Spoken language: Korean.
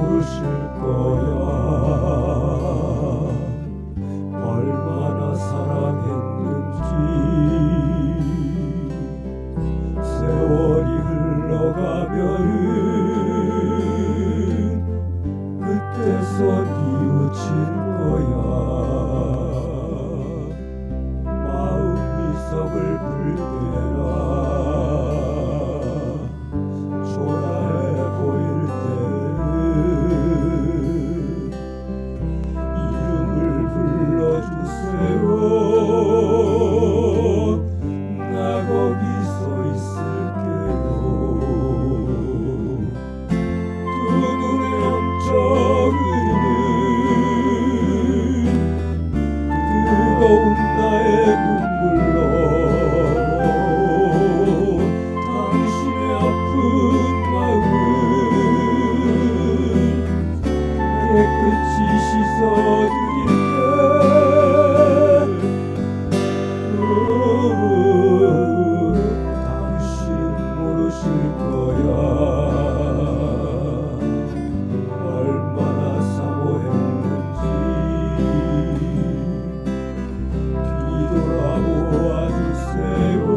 부르실 거야. 뜨거운 나의 눈물로 당신의 아픈 마음을 깨끗이 씻어드릴게 do amor do Senhor.